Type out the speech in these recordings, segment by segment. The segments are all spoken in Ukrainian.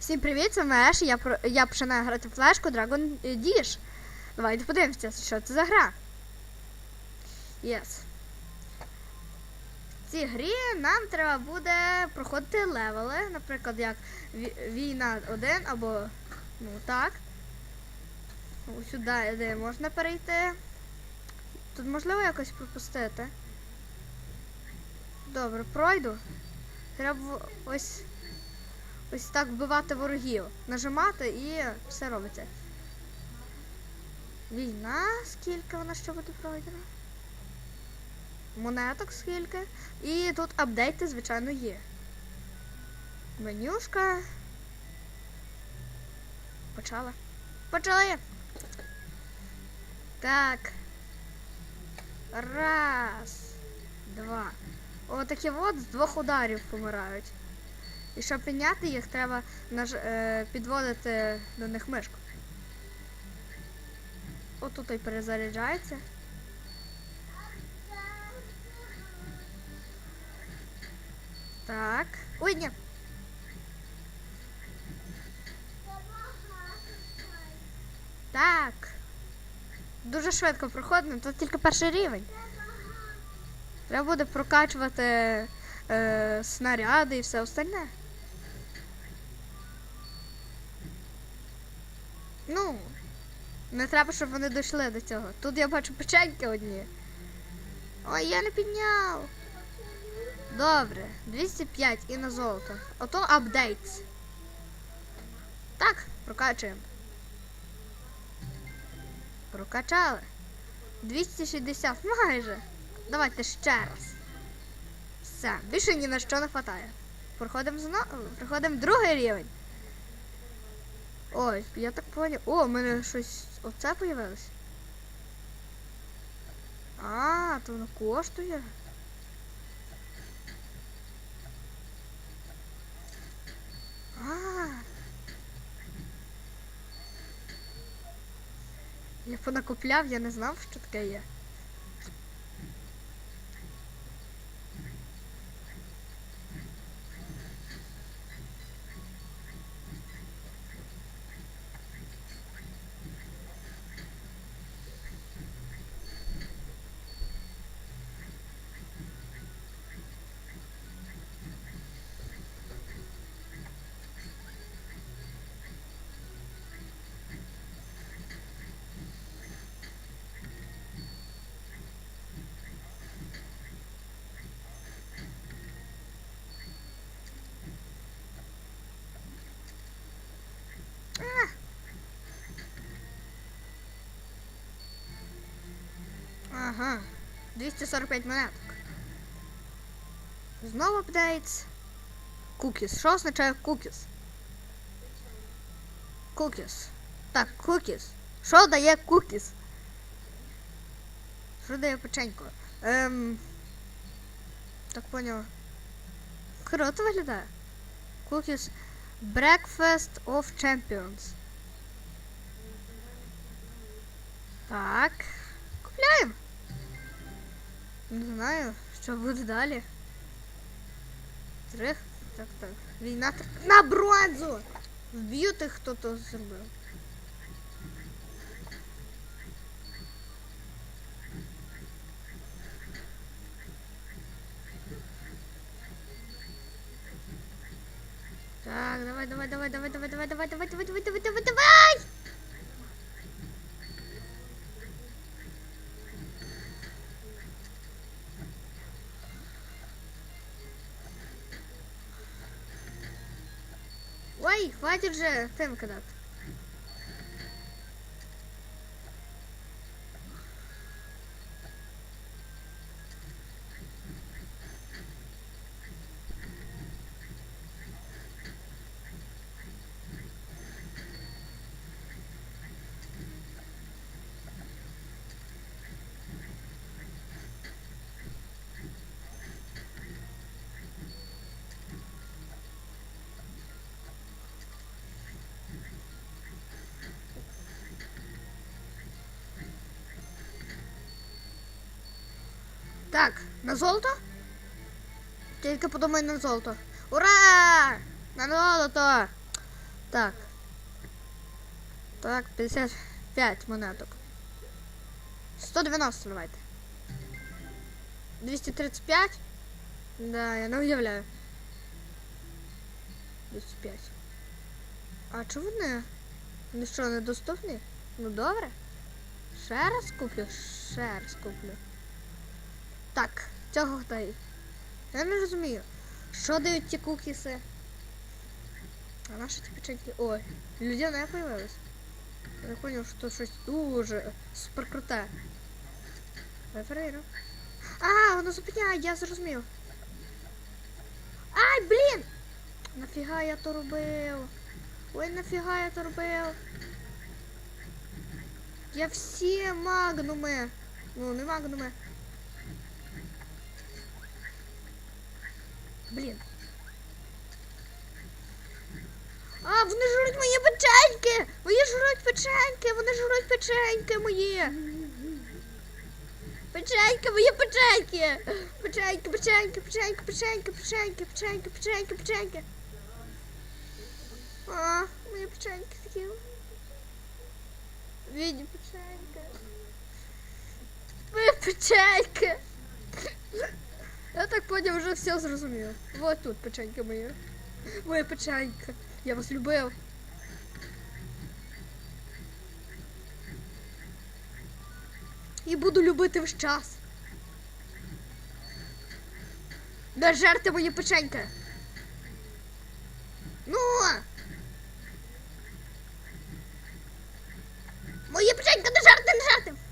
Всім привіт, це Меш. Я, я починаю грати в флешку Dragon Dish. Давайте подивимося, що це за гра. Yes. В цій грі нам треба буде проходити левели, наприклад, як війна 1 або ну так. Ну, Сюди де можна перейти. Тут можливо якось пропустити. Добре, пройду. Треба ось ось так вбивати ворогів. Нажимати і все робиться. Війна, скільки вона ще буде пройдена? Монеток скільки. І тут апдейти, звичайно, є. Менюшка. Почала. Почали. Так. Раз. Два. Отакі от з двох ударів помирають. І щоб підняти їх, треба наж... е, підводити до них мишку. Отут і перезаряджається. Так. Ой, ні. Так. Дуже швидко проходимо, тут тільки перший рівень. Треба буде прокачувати е, снаряди і все остальне. Ну, не треба, щоб вони дійшли до цього. Тут я бачу печеньки одні. Ой, я не підняв. Добре, 205 і на золото. Ото апдейтс. Так, прокачуємо. Прокачали. 260 майже. Давайте ще раз. Все, більше ні на що не хватає. Проходимо знову. Проходимо другий рівень. Ой, я так поняв. О, у мене щось оце появилось. А, то воно коштує. А. Я понакупляв, я не знав, що таке є. Ага. 245 монеток. Знову апдейтс. Кукіс. Що означає кукіс? Кукіс. Так, кукіс. Що дає кукіс? Що дає печенько? Ем. Так поняла. Круто виглядає. Кукіс. Breakfast of Champions. Так. Купляємо. Не знаю, що буде далі. Трех. Так, так. Війна на бронзу! Вб'ють їх хто то зробив. Ой, хватит же тем когда-то. Так, на золото? Тільки подумай на золото. Ура! На золото! Так. Так, 55 монеток. 190 давайте. 235? Да, я не уявляю. 205. А чого вони? Вони що, недоступні? Ну добре. Ще раз куплю, ще раз куплю. Так, цього хтай. Я не розумію. Що дають ті кукіси? А наші ті печеньки. Ой, людина не появилась. Я понял, що щось дуже супер круте. Давай перевірю. А, воно зупиняє, я зрозумів. Ай, блін! Нафіга я то робив? Ой, нафіга я то робив? Я всі магнуми. Ну, не магнуми. Блін. А, вони жруть мої печеньки! Мої жруть печеньки! Вони жруть печеньки мої! Печеньки, мої печеньки! Печеньки, печеньки, печеньки, печеньки, печеньки, печеньки, печеньки, печеньки. А, мої печеньки такі. Віді печеньки. Мої печеньки. Я так поняв, вже все зрозумів. Вот тут печеньки мої. Моя печенька. Я вас любив. І буду любити весь час. Не жерте мої печеньки. Ну. Мої печеньки не жерте, не жерте.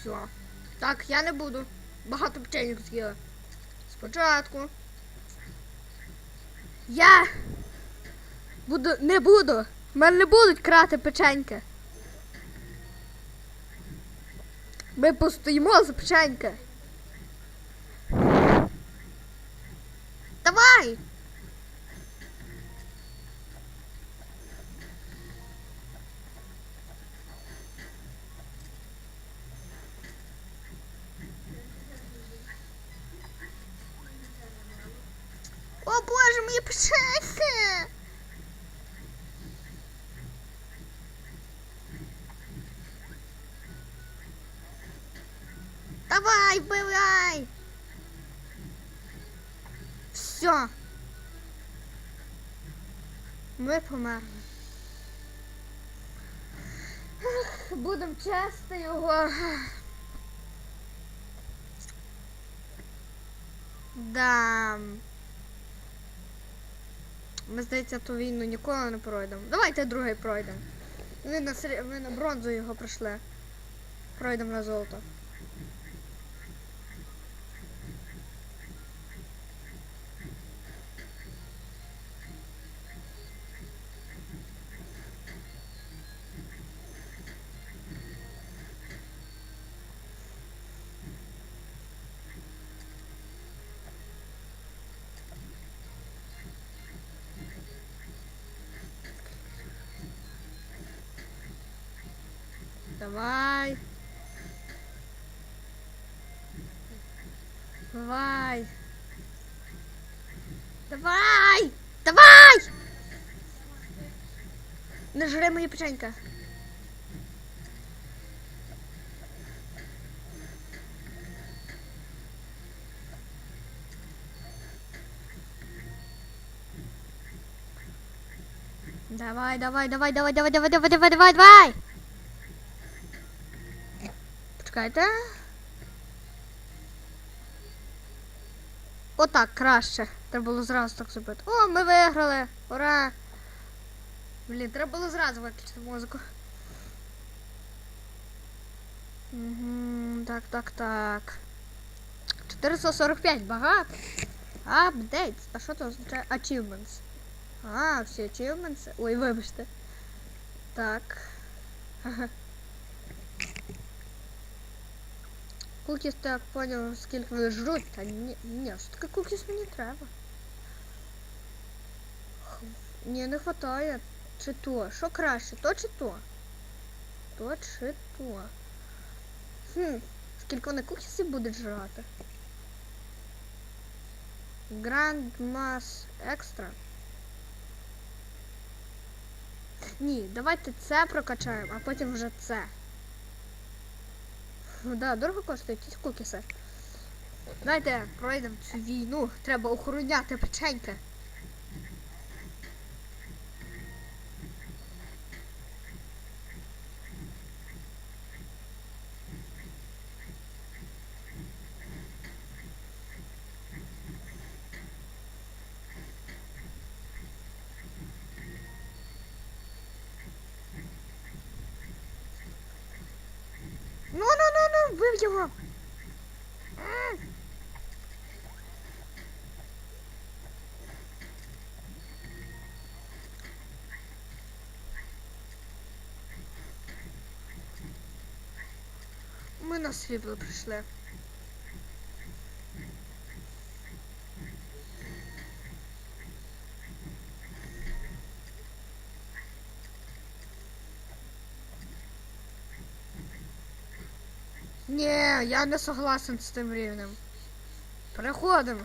Все. Так, я не буду. Багато печеньок з'їла. Спочатку. Я буду не буду. В мене не будуть крати печеньки. Ми постоїмо за печеньки. Печеньки! Давай, вбивай! Все. Ми померли. Будемо чести його. Да. Ми, здається, ту війну ніколи не пройдемо. Давайте другий пройдемо. Ми на, ми на бронзу його пройшли. Пройдемо на золото. Давай. Давай. Давай! Давай! Не жри мої печенька. Давай, давай, давай, давай, давай, давай, давай, давай, давай, давай! Почекайте. Отак, краще. Треба було зразу так зробити. О, ми виграли! Ура! Блін, треба було зразу виключити музику. Угу, так, так, так. 445, багато. Апдейт. А що це означає? Achievements. А, всі achievements. Ой, вибачте. Так. Ага. Кукіс так поняв, скільки вони жруть, та ні, ні, що таке кукіс мені треба. Х- Ні, не хватає. Чи то? Що краще? То чи то? То чи то? Хм, скільки вони кукісів будуть жрати? Grand Mass Extra. Ні, давайте це прокачаємо, а потім вже це. Ну да, дорого коштують ці кукіси. Давайте пройдемо цю війну. Треба охороняти печеньки. Ну, ну, ну, ну, вбив його. М. Ми на світло прийшли. Ні, я не согласен з тим рівнем. Переходимо.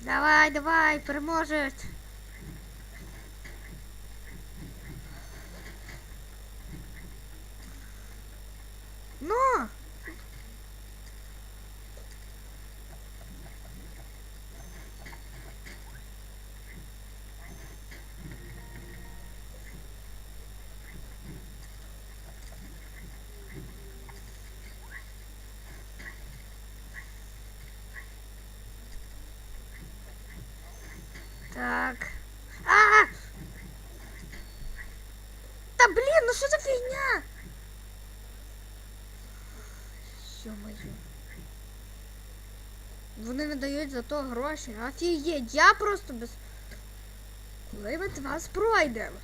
Давай, давай, переможець. Ну, Так. А! Та блін, ну що за фігня? Йо-моє. Вони не дають за то гроші. Офігеть, я просто без. Коли ми вас пройдемо?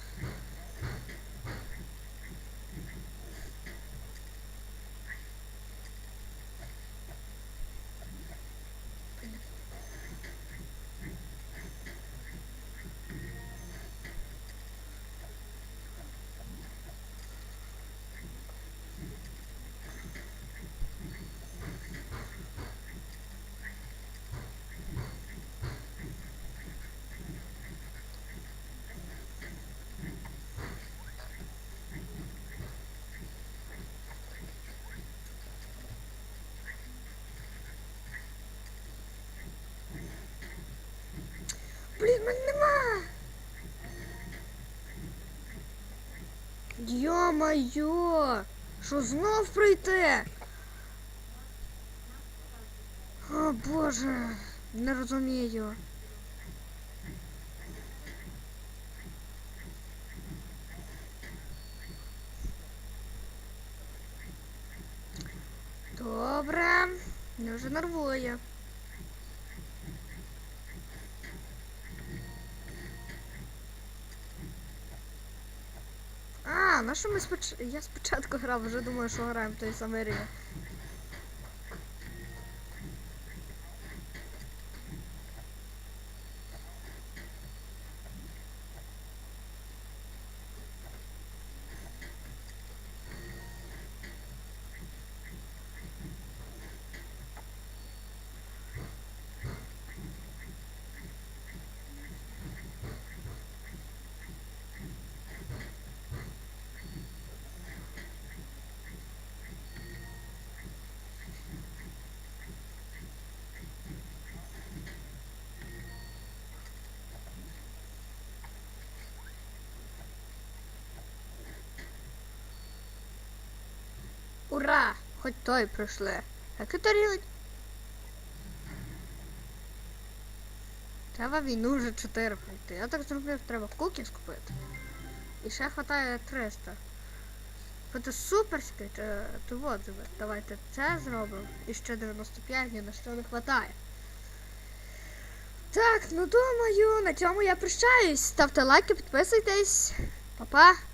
Блін, мене нема. Йо-моє! Що знов прийти? О боже, не розумію. Добре, не вже нервує. А, на що ми споч... Я спочатку грав, вже думаю, що граємо той самий рівень. Ура! Хоч той пройшли. То рівень? Треба війну вже 4 пройти. Я так зробив, треба куки скупити. І ще хватає 300. Буде суперське, чи то отзиви. Давайте це зробимо. І ще 95 ні на що не хватає. Так, ну думаю, на цьому я прощаюсь. Ставте лайки, підписуйтесь. Па-па.